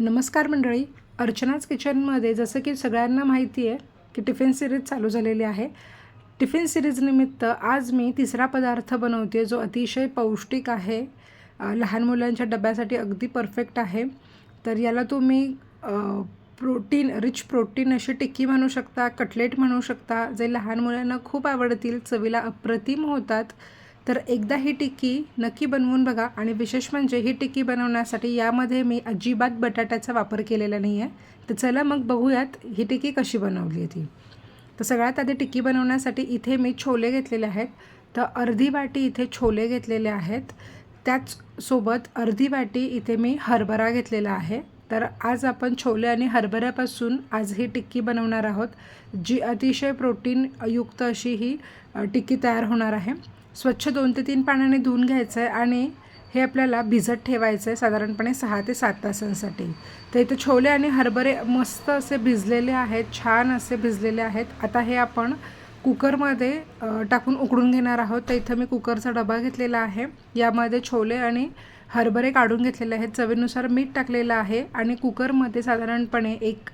नमस्कार मंडळी. अर्चनाच किचनमध्ये जसं की सगळ्यांना माहिती आहे की टिफिन सिरीज चालू झालेली आहे. टिफिन सिरीजनिमित्त आज मी तिसरा पदार्थ बनवते जो अतिशय पौष्टिक आहे. लहान मुलांच्या डब्यासाठी अगदी परफेक्ट आहे. तर याला तुम्ही प्रोटीन रिच प्रोटीन अशी टिक्की म्हणू शकता कटलेट म्हणू शकता. जे लहान मुलांना खूप आवडतील चवीला अप्रतिम होतात. तर एकदा ही टिक्की नक्की बनवून बघा आणि विशेष म्हणजे ही टिक्की बनवण्यासाठी यामध्ये मी अजिबात बटाट्याचा वापर केलेला नाही आहे तर चला मग बघूयात ही टिक्की कशी बनवली आहे ती. तर सगळ्यात आधी टिक्की बनवण्यासाठी इथे मी छोले घेतलेले आहेत. तर अर्धी वाटी इथे छोले घेतलेले आहेत. त्याचसोबत अर्धी वाटी इथे मी हरभरा घेतलेला आहे. तर आज आपण छोले आणि हरभऱ्यापासून आज ही टिक्की बनवणार आहोत जी अतिशय प्रोटीनयुक्त अशी ही टिक्की तयार होणार आहे. स्वच्छ दोन ते तीन पाण्याने धुवून घ्यायचं आहे आणि हे आपल्याला भिजत ठेवायचं आहे साधारणपणे सहा ते सात तासांसाठी. तर इथे छोले आणि हरभरे मस्त असे भिजलेले आहेत छान असे भिजलेले आहेत. आता हे आपण कुकरमध्ये टाकून उकडून घेणार आहोत. तर इथं मी कुकरचा डबा घेतलेला आहे. यामध्ये छोले आणि हरभरे काढून घेतलेले आहेत. चवीनुसार मीठ टाकलेलं आहे आणि कुकरमध्ये साधारणपणे एक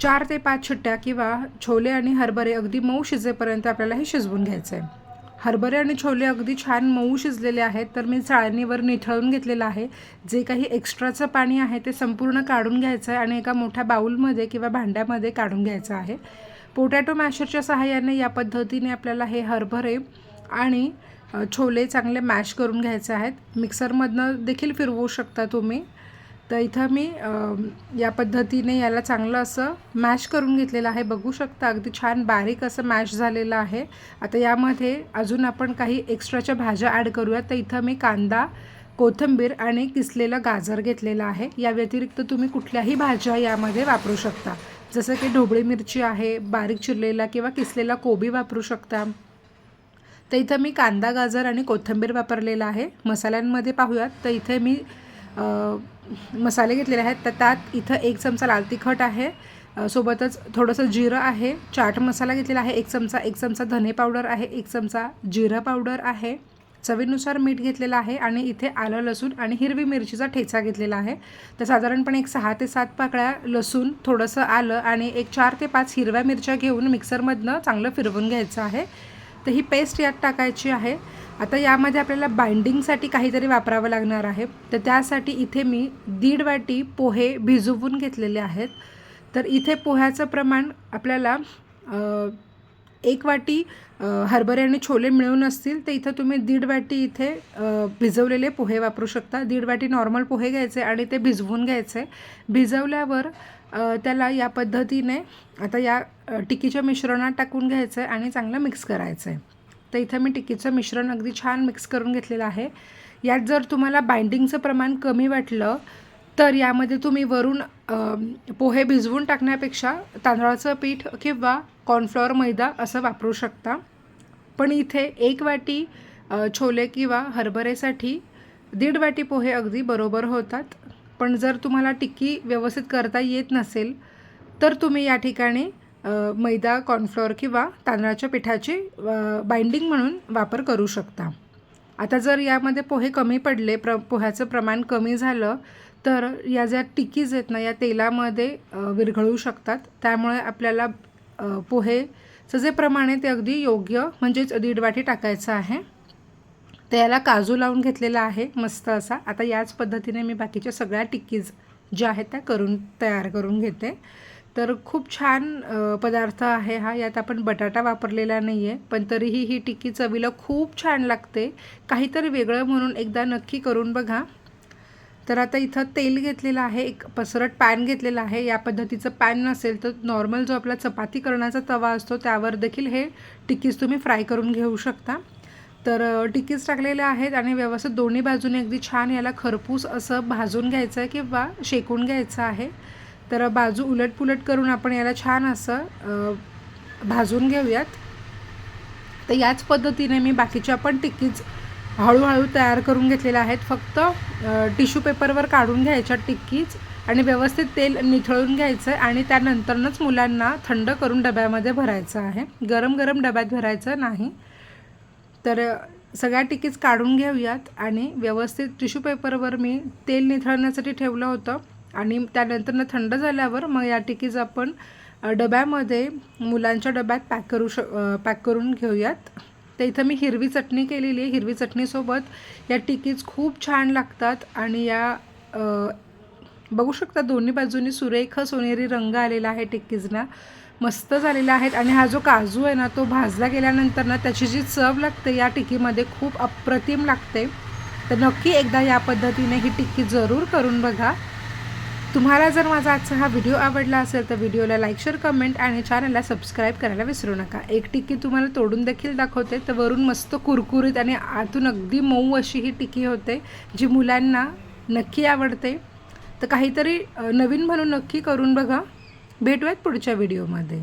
चार ते पाच शिट्ट्या किंवा छोले आणि हरभरे अगदी मऊ शिजेपर्यंत आपल्याला हे शिजवून घ्यायचं आहे हरभरे आणि छोले अगदी छान मऊ शिजलेले आहेत तर मी चाळणीवर निथळून घेतलेलं आहे. जे काही एक्स्ट्राचं पाणी आहे ते संपूर्ण काढून घ्यायचं आहे आणि एका मोठ्या बाऊलमध्ये किंवा भांड्यामध्ये काढून घ्यायचं आहे. पोटॅटो मॅशरच्या सहाय्याने या पद्धतीने आपल्याला हे हरभरे आणि छोले चांगले मॅश करून घ्यायचे आहेत. मिक्सरमधनं देखील फिरवू शकता तुम्ही. तर इथं मी या पद्धतीने याला चांगलं असं मॅश करून घेतलेलं आहे. बघू शकता अगदी छान बारीक असं मॅश झालेलं आहे. आता यामध्ये अजून आपण काही एक्स्ट्राच्या भाज्या ॲड करूयात. तर इथं मी कांदा कोथिंबीर आणि किसलेलं गाजर घेतलेलं आहे. या व्यतिरिक्त तुम्ही कुठल्याही भाज्या यामध्ये वापरू शकता. जसं की ढोबळी मिरची आहे बारीक चिरलेला किंवा किसलेला कोबी वापरू शकता. तर इथं मी कांदा गाजर आणि कोथिंबीर वापरलेला आहे. मसाल्यांमध्ये पाहूयात. तर इथे मी मसाले घेतलेले आहेत तर त्यात इथं एक चमचा लाल तिखट आहे. सोबतच थोडंसं जिरं आहे. चाट मसाला घेतलेला आहे एक चमचा एक चमचा धने पावडर आहे एक चमचा जिरं पावडर आहे. चवीनुसार मीठ घेतलेलं आहे आणि इथे आलं लसूण आणि हिरवी मिरचीचा ठेचा घेतलेला आहे. तर साधारणपणे एक सहा ते सात पाकळ्या लसूण थोडंसं आलं आणि एक चार ते पाच हिरव्या मिरच्या घेऊन मिक्सरमधनं चांगलं फिरवून घ्यायचं आहे. तर ही पेस्ट यात टाकायची आहे. आता यामध्ये आपल्याला बाइंडिंगसाठी काहीतरी वापरावं लागणार आहे. तर त्यासाठी इथे मी दीड वाटी पोहे भिजवून घेतलेले आहेत. तर इथे पोह्याचं प्रमाण आपल्याला एक वाटी हरभरे आणि छोले मिळून असतील तर इथं तुम्ही दीड वाटी इथे भिजवलेले पोहे वापरू शकता. दीड वाटी नॉर्मल पोहे घ्यायचे आणि ते भिजवून घ्यायचे. भिजवल्यावर त्याला या पद्धतीने आता या टिकीच्या मिश्रणात टाकून घ्यायचं आहे आणि चांगलं मिक्स करायचं आहे तर इथं मी टिकीचं मिश्रण अगदी छान मिक्स करून घेतलेलं आहे. यात जर तुम्हाला बाइंडिंगचं प्रमाण कमी वाटलं तर यामध्ये तुम्ही वरून पोहे भिजवून टाकण्यापेक्षा तांदळाचं पीठ किंवा कॉर्नफ्लॉवर मैदा असं वापरू शकता. पण इथे एक वाटी छोले किंवा हरभऱ्यासाठी दीड वाटी पोहे अगदी बरोबर होतात. पण जर तुम्हाला टिक्की व्यवस्थित करता येत नसेल तर तुम्ही या ठिकाणी मैदा कॉर्नफ्लॉवर किंवा तांदळाच्या पिठाची बाइंडिंग म्हणून वापर करू शकता. आता जर यामध्ये पोहे कमी पडले प्र पोह्याचं प्रमाण कमी झालं तर या ज्या टिक्कीज आहेत ना या तेलामध्ये विरघळू शकतात. त्यामुळे आपल्याला पोहेचं जे प्रमाण आहे ते अगदी योग्य म्हणजेच दीड वाटी टाकायचं आहे. तर याला काजू लावून घेतलेला आहे मस्त असा. आता याच पद्धतीने मी बाकीच्या सगळ्या टिक्कीज ज्या आहेत त्या करून तयार करून घेते. तर खूप छान पदार्थ आहे हा. यात आपण बटाटा वापरलेला नाही आहे पण तरीही ही टिक्की चवीला खूप छान लागते. काहीतरी वेगळं म्हणून एकदा नक्की करून बघा. तर आता इथं तेल घेतलेलं आहे एक पसरट पॅन घेतलेलं आहे. या पद्धतीचं पॅन नसेल तर नॉर्मल जो आपला चपाती करण्याचा तवा असतो त्यावर देखील हे टिक्कीज तुम्ही फ्राय करून घेऊ शकता. तर टिकीज टिक्कीज टाकलेल्या आहेत आणि व्यवस्थित दोन्ही बाजूने अगदी छान याला खरपूस असं भाजून घ्यायचं आहे किंवा शेकून घ्यायचं आहे. तर बाजू उलटपुलट करून आपण याला छान असं भाजून घेऊयात. तर याच पद्धतीने मी बाकीच्या पण टिक्कीज हळूहळू तयार करून घेतलेल्या आहेत. फक्त टिश्यू पेपरवर काढून घ्यायच्या टिक्कीज आणि व्यवस्थित तेल निथळून घ्यायचं आहे आणि त्यानंतरनंच मुलांना थंड करून डब्यामध्ये भरायचं आहे. गरम गरम डब्यात भरायचं नाही. तर सगळ्या टिकीज काढून घेऊयात आणि व्यवस्थित टिश्यू पेपरवर मी तेल निथळण्यासाठी ठेवलं होतं आणि त्यानंतर थंड झाल्यावर मग या टिकीज आपण डब्यामध्ये मुलांच्या डब्यात पॅक करू श पॅक करून घेऊयात. तर इथं मी हिरवी चटणी केलेली आहे. हिरवी चटणीसोबत या टिकीज खूप छान लागतात आणि या बघू शकता दोन्ही बाजूनी सुरेख सोनेरी रंग आलेला आहे टिक्कीजना मस्त झालेला आहेत आणि हा जो काजू आहे ना तो भाजला गेल्यानंतर ना त्याची जी चव लागते या टिक्कीमध्ये खूप अप्रतिम लागते. तर नक्की एकदा या पद्धतीने ही टिक्की जरूर करून बघा. तुम्हाला जर माझा आजचा हा व्हिडिओ आवडला असेल तर व्हिडिओला लाईक शेअर कमेंट आणि चॅनलला सबस्क्राईब करायला विसरू नका. एक टिक्की तुम्हाला तोडून देखील दाखवते. तर वरून मस्त कुरकुरीत आणि आतून अगदी मऊ अशी ही टिक्की होते जी मुलांना नक्की आवडते. तर काहीतरी नवीन म्हणून नक्की करून बघा. भेटूयात पुढच्या व्हिडिओमध्ये.